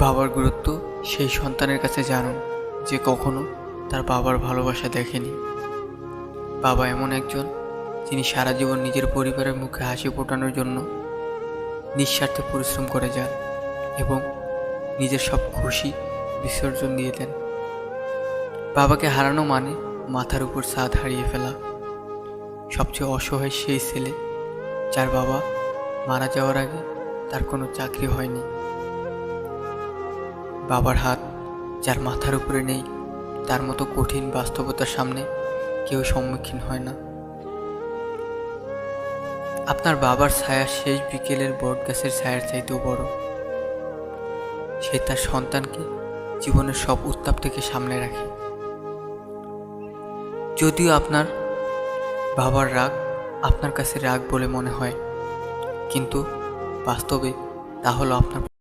বাবার গুরুত্ব সেই সন্তানের কাছে জানুন, যে কখনো তার বাবার ভালোবাসা দেখেনি। বাবা এমন একজন, যিনি সারা জীবন নিজের পরিবারের মুখে হাসি ফোটানোর জন্য নিঃস্বার্থে পরিশ্রম করে যান এবং নিজের সব খুশি বিসর্জন দিয়ে দেন। বাবাকে হারানো মানে মাথার উপর ছাদ হারিয়ে ফেলা। সবচেয়ে অসহায় সেই ছেলে, যার বাবা মারা যাওয়ার আগে তার কোনো চাকরি হয়নি। বাবার হাত, যার মাথার উপরে নেই, তার মতো কঠিন বাস্তবতার সামনে কেউ সম্মুখীন হয় না। আপনার বাবার ছায়া শেষ বিকেলের বট গাছের ছায়ার চাইতেও বড়। সে তার সন্তানকে জীবনের সব উত্তাপ থেকে সামনে রাখে। যদিও আপনার বাবার রাগ আপনার কাছে রাগ বলে মনে হয়, কিন্তু বাস্তবে তা হলো আপনার